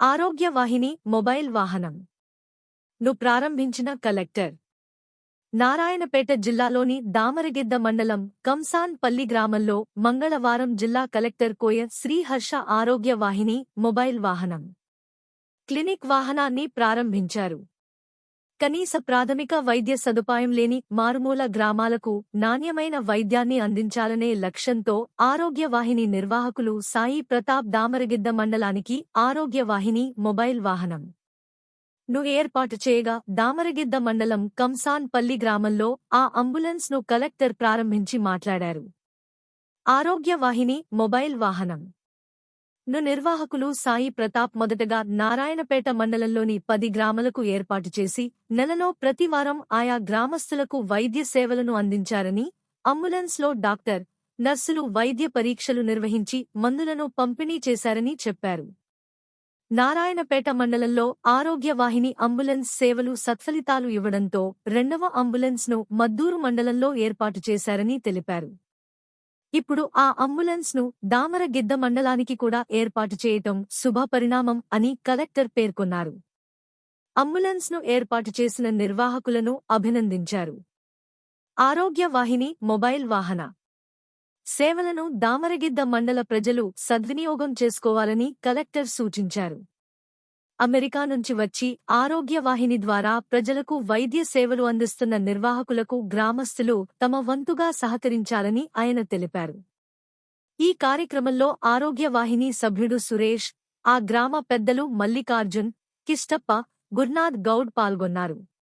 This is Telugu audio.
ఆరోగ్య వాహిని మొబైల్ వాహనం. ను ప్రారంభించిన కలెక్టర్. నారాయణపేట జిల్లాలోని దామరగిద్ద మండలం కంసాన్ పల్లి గ్రామంలో మంగళవారం జిల్లా కలెక్టర్ కోయ శ్రీహర్ష ఆరోగ్య వాహిని మొబైల్ వాహనం. క్లినిక్ వాహనాన్ని ప్రారంభించారు. కనీస ప్రాథమిక వైద్య సదుపాయం లేని మారుమూల గ్రామాలకు నాణ్యమైన వైద్యాన్ని అందించాలనే లక్ష్యంతో ఆరోగ్య వాహిని నిర్వాహకులు సాయి ప్రతాప్ దామరగిద్ద మండలానికి ఆరోగ్య వాహిని మొబైల్ వాహనం. ను ఏర్పాటు చేయగా దామరగిద్ద మండలం కంసాన్ పల్లి గ్రామంలో ఆ అంబులెన్స్ను కలెక్టర్ ప్రారంభించి మాట్లాడారు. ఆరోగ్య వాహిని మొబైల్ వాహనం. ను నిర్వాహకులు సాయి ప్రతాప్ మొదటగా నారాయణపేట మండలంలోని పది గ్రామాలకు ఏర్పాటు చేసి నెలలో ప్రతివారం ఆయా గ్రామస్తులకు వైద్య సేవలను అందించారని అంబులెన్స్లో డాక్టర్ నర్సులు వైద్య పరీక్షలు నిర్వహించి మందులను పంపిణీ చేశారని చెప్పారు. నారాయణపేట మండలంలో ఆరోగ్య వాహిని అంబులెన్స్ సేవలు సత్ఫలితాలు ఇవ్వడంతో రెండవ అంబులెన్స్ను మద్దూరు మండలంలో ఏర్పాటు చేశారని తెలిపారు. ఇప్పుడు ఆ అంబులెన్స్ను దామరగిద్ద మండలానికి కూడా ఏర్పాటు చేయటం శుభపరిణామం అని కలెక్టర్ పేర్కొన్నారు. అంబులెన్స్ను ఏర్పాటు చేసిన నిర్వాహకులను అభినందించారు. ఆరోగ్య వాహిని మొబైల్ వాహన. సేవలను దామరగిద్ద మండల ప్రజలు సద్వినియోగం చేసుకోవాలని కలెక్టర్ సూచించారు. అమెరికా నుంచి వచ్చి ఆరోగ్య వాహిని ద్వారా ప్రజలకు వైద్య సేవలు అందిస్తున్న నిర్వాహకులకు గ్రామస్తులు తమ వంతుగా సహకరించాలని ఆయన తెలిపారు. ఈ కార్యక్రమంలో ఆరోగ్య వాహిని సభ్యుడు సురేష్ ఆ గ్రామ పెద్దలు మల్లికార్జున్ కిష్టప్ప గుర్నాథ్ గౌడ్ పాల్గొన్నారు.